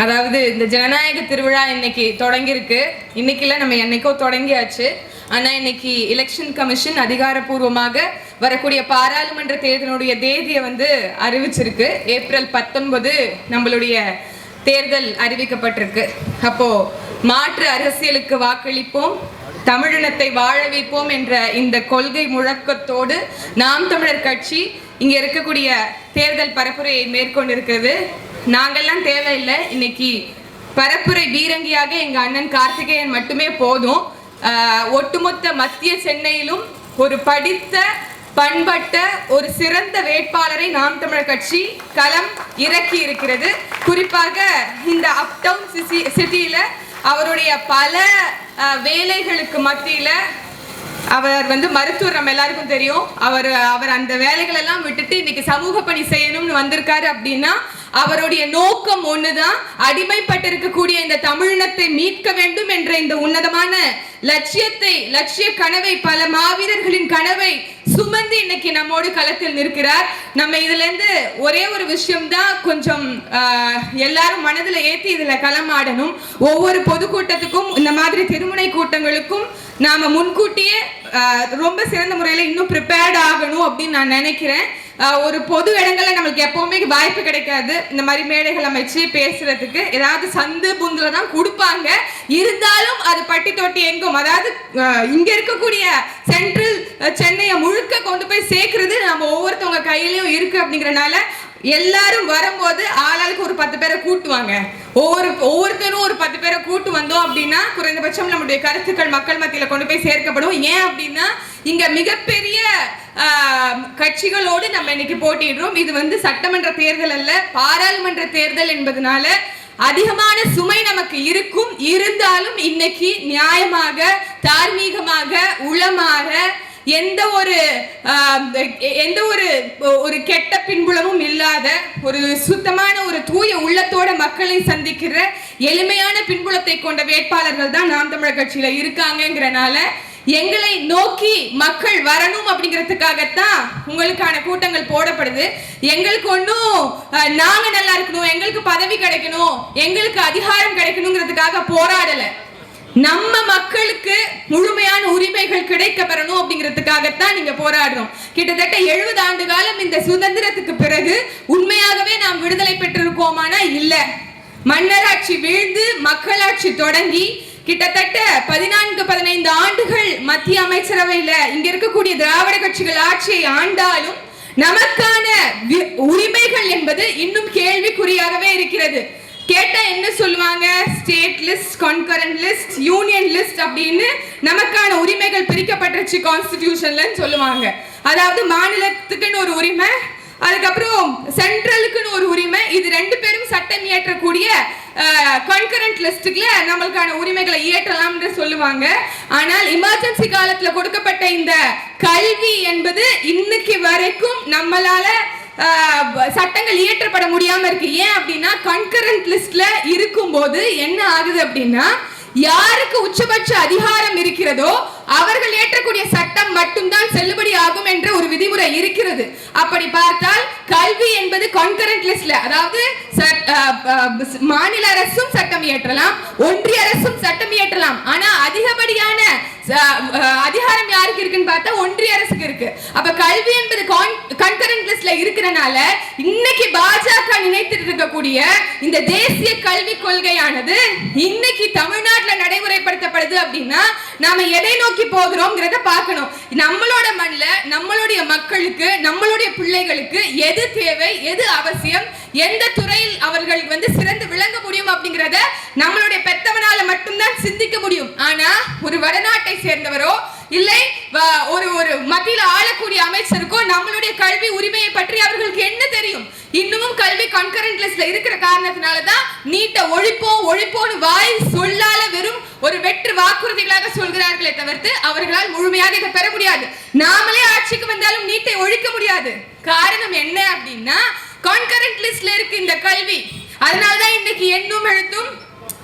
அதாவது இந்த ஜனநாயக திருவிழா இன்னைக்கு தொடங்கியிருக்கு. இன்னைக்குல நம்ம என்னைக்கோ தொடங்கியாச்சு. ஆனால் இன்னைக்கு எலெக்ஷன் கமிஷன் அதிகாரப்பூர்வமாக வரக்கூடிய பாராளுமன்ற தேர்தலுடைய தேதியை வந்து அறிவிச்சிருக்கு. ஏப்ரல் பத்தொன்பது நம்மளுடைய தேர்தல் அறிவிக்கப்பட்டிருக்கு. அப்போ மாற்று அரசியலுக்கு வாக்களிப்போம் தமிழினத்தை வாழ வைப்போம் என்ற இந்த கொள்கை முழக்கத்தோடு நாம் தமிழர் கட்சி இங்கே இருக்கக்கூடிய தேர்தல் பரப்புரையை மேற்கொண்டிருக்கிறது. நாங்கள்லாம் தேவையில்லை. இன்னைக்கு பரப்புரை பீரங்கியாக எங்கள் அண்ணன் கார்த்திகேயன் மட்டுமே போதும். ஒட்டுமொத்த மத்திய சென்னையிலும் ஒரு படித்த பண்பட்ட ஒரு சிறந்த வேட்பாளரை நாம் தமிழர் கட்சி களம் இறக்கி இருக்கிறது. குறிப்பாக இந்த அப்டவுன் சிட்டியில் அவருடைய பல வேலைகளுக்கு மத்தியில் அவர் வந்து மருத்துவர் நம்ம எல்லாருக்கும் தெரியும். அவர் அவர் அந்த வேலைகளெல்லாம் விட்டுட்டு இன்னைக்கு சமூக பணி செய்யணும்னு வந்திருக்காரு அப்படின்னா அவருடைய நோக்கம் ஒண்ணுதான். அடிமைப்பட்டிருக்கக்கூடிய இந்த தமிழினத்தை மீட்க வேண்டும் என்ற இந்த உன்னதமான லட்சியத்தை லட்சிய கனவை பல மாவீரர்களின் கனவை சுமந்து இன்னைக்கு நம்மோடு களத்தில் நிற்கிறார். நம்ம இதுல இருந்து ஒரே ஒரு விஷயம் தான் கொஞ்சம் எல்லாரும் மனதில் ஏத்தி இதுல களமாடணும். ஒவ்வொரு பொதுக்கூட்டத்துக்கும் இந்த மாதிரி திருமுனை கூட்டங்களுக்கும் நாம முன்கூட்டியே ரொம்ப சிறந்த முறையில இன்னும் ப்ரிப்பேர்ட் ஆகணும் அப்படின்னு நான் நினைக்கிறேன். ஒரு பொது இடங்களில் நம்மளுக்கு எப்பவுமே வாய்ப்பு கிடைக்காது. இந்த மாதிரி மேடைகள் அமைச்சு பேசுறதுக்கு ஏதாவது சந்து புந்துல தான் கொடுப்பாங்க. இருந்தாலும் அது பட்டி தொட்டி எங்கும். அதாவது இங்க இருக்கக்கூடிய சென்ட்ரல் சென்னையை முழுக்க கொண்டு போய் சேர்க்கறது நம்ம ஒவ்வொருத்தவங்க கையிலையும் இருக்கு அப்படிங்கிறனால எல்லாரும் வரும்போது ஆள் பத்து பேரை கூட்டுவாங்க. ஒவ்வொரு ஒவ்வொருத்தரும் ஒரு பத்து பேரை கூட்டு வந்தோம் அப்படின்னா குறைந்தபட்சம் நம்முடைய கருத்துக்கள் மக்கள் மத்தியில் கொண்டு போய் சேர்க்கப்படும். ஏன் அப்படின்னா இங்க மிகப்பெரிய கட்சிகளோடு நம்ம இன்னைக்கு போட்டிடுறோம் இது வந்து சட்டமன்ற தேர்தல் அல்ல பாராளுமன்ற தேர்தல் என்பதனால அதிகமான சுமை நமக்கு இருக்கும். இருந்தாலும் இன்னைக்கு நியாயமாக தார்மீகமாக உளமாக எந்த ஒரு எந்த ஒரு ஒரு கெட்ட பின்புலமும் இல்லாத ஒரு சுத்தமான ஒரு தூய உள்ளத்தோட மக்களை சந்திக்கிற எளிமையான பின்புலத்தை கொண்ட வேட்பாளர்கள் தான் நாம் தமிழர் கட்சியில இருக்காங்கங்கிறனால எங்களை நோக்கி மக்கள் வரணும் அப்படிங்கிறதுக்காகத்தான் உங்களுக்கான கூட்டங்கள் போடப்படுது. எங்களுக்கு ஒன்றும் நாங்க நல்லா இருக்கணும் எங்களுக்கு பதவி கிடைக்கணும் எங்களுக்கு அதிகாரம் கிடைக்கணுங்கிறதுக்காக போராடலை. நம்ம மக்களுக்கு முழுமையான உரிமைகள் கிடைக்க பெறணும் அப்படிங்கிறதுக்காகத்தான் நீங்க போராடுறோம். கிட்டத்தட்ட எழுபது ஆண்டு காலம் இந்த சுதந்திரத்துக்கு பிறகு உண்மையாகவே நாம் விடுதலை பெற்றிருக்கோமானா இல்ல. மன்னராட்சி வீழ்ந்து மக்களாட்சி தொடங்கி கிட்டத்தட்ட பதினான்கு பதினைந்து ஆண்டுகள் மத்திய அமைச்சரவையில இங்க இருக்கக்கூடிய திராவிட கட்சிகள் ஆட்சியை ஆண்டாலும் நமக்கான வி- உரிமைகள் என்பது இன்னும் கேள்விக்குறியாகவே இருக்கிறது. கேட்டா என்ன சொல்லுவாங்க? State list concurrent list union list அப்படின்னு நமக்கான உரிமைகள் பிரிக்கப்பட்டுருச்சு கான்ஸ்டிடியூஷன்லன்னு சொல்லுவாங்க. அதாவது மாநிலத்துக்குன்னு ஒரு உரிமை அதுக்கப்புறம் சென்ட்ரலுக்குன்னு ஒரு உரிமை இது ரெண்டு பேரும் சட்டம் இயற்றக்கூடிய கன்கரண்ட் லிஸ்ட்டுக்குல நம்மளுக்கான உரிமைகளை இயற்றலாம்னு சொல்லுவாங்க. ஆனால் எமர்ஜென்சி காலத்தில் கொடுக்கப்பட்ட இந்த கல்வி என்பது இன்னைக்கு வரைக்கும் நம்மளால சட்டங்கள் இயற்றப்பட முடியாம இருக்கு. ஏன் அப்படின்னா கன்கரண்ட் லிஸ்ட்ல இருக்கும்போது என்ன ஆகுது அப்படின்னா யாருக்கு உச்சபட்ச அதிகாரம் இருக்கிறதோ அவர்கள் ஏற்றக்கூடிய சட்டம் மட்டும்தான் செல்லுபடி ஆகும் என்ற ஒரு விதிமுறை இருக்கிறது. அப்படி பார்த்தால் கல்வி என்பது கான்கரண்ட் லிஸ்ட்ல அதாவது மாநில அரசும் சட்டம் இயற்றலாம் ஒன்றிய அரசும் சட்டம் இயற்றலாம். ஆனா அதிகப்படியான அதிகாரம் யாருக்கு இருக்குன்னு பார்த்தா ஒன்றிய அரசுக்கு இருக்கு. அப்ப கல்வி என்பது கான் லிஸ்ட்ல இருக்கிறனால இன்னைக்கு பாஜக நினைத்துட்டு இருக்கக்கூடிய இந்த தேசிய கல்வி கொள்கையானது இன்னைக்கு தமிழ்நாட்டுல நடைமுறைப்படுத்தப்படுது அப்படின்னா நாம எதை நோக்கி போகிறோம்ங்கிறத பார்க்கணும். நம்மளோட மண்ணில் நம்மளுடைய மக்களுக்கு நம்மளுடைய பிள்ளைகளுக்கு எது தேவை எது அவசியம் எந்த துறையில் அவர்கள் வந்து சிறந்து விளங்க முடியும் அப்படிங்கிறத நம்மளுடைய பெத்தவனால மட்டும்தான் சிந்திக்க முடியும். ஆனா ஒரு வடநாட்டை சேர்ந்தவரோ இல்லை வ- ஒரு ஒரு மத்தியில வரக்கூடிய அமைச்சருக்கோ நம்மளுடைய கல்வி உரிமையை பற்றி அவர்களுக்கு என்ன தெரியும்? இன்னமும் கல்வி கன்கரண்ட் லிஸ்ட்ல இருக்கிற காரணத்தினால தான் நீட்டை ஒழிப்போம் வாய் சொல்லால வெறும் ஒரு வெற்று வாக்குறுதிகளாக சொல்கிறார்களே தவிர்த்து அவர்களால் முழுமையாக இதை பெற முடியாது. நாமளே ஆட்சிக்கு வந்தாலும் நீட்டை ஒழிக்க முடியாது. காரணம் என்ன அப்படின்னா கான்கரண்ட் லிஸ்ட்ல இருக்கு இந்த கல்வி. அதனாலதான் இன்னைக்கு எண்ணும் எழுத்தும்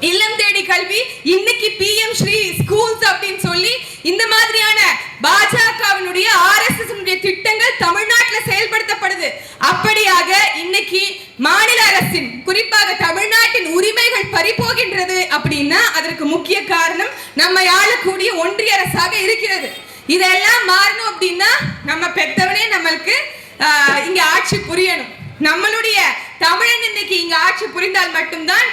இல்லம் தேடி கல்வி இன்னைக்கு பிஎம் ஸ்ரீ ஸ்கூல்ஸ் அப்படின்னு சொல்லி இந்த மாதிரியான பாஜகவினுடைய ஆர்எஸ்எஸ் திட்டங்கள் தமிழ்நாட்டில் செயல்படுத்தப்படுது. அப்படியாக இன்னைக்கு மாநில அரசின் குறிப்பாக தமிழ்நாட்டின் உரிமைகள் பறிபோகின்றது அப்படின்னா அதற்கு முக்கிய காரணம் நம்ம ஆளக்கூடிய ஒன்றிய அரசாக இருக்கிறது. இதெல்லாம் மாறணும் அப்படின்னா நம்ம பெத்தவனே நம்மளுக்கு இங்க ஆட்சி புரியணும். நம்மளுடைய தமிழன் இன்னைக்கு இங்க ஆட்சி புரிந்தால் மட்டும்தான்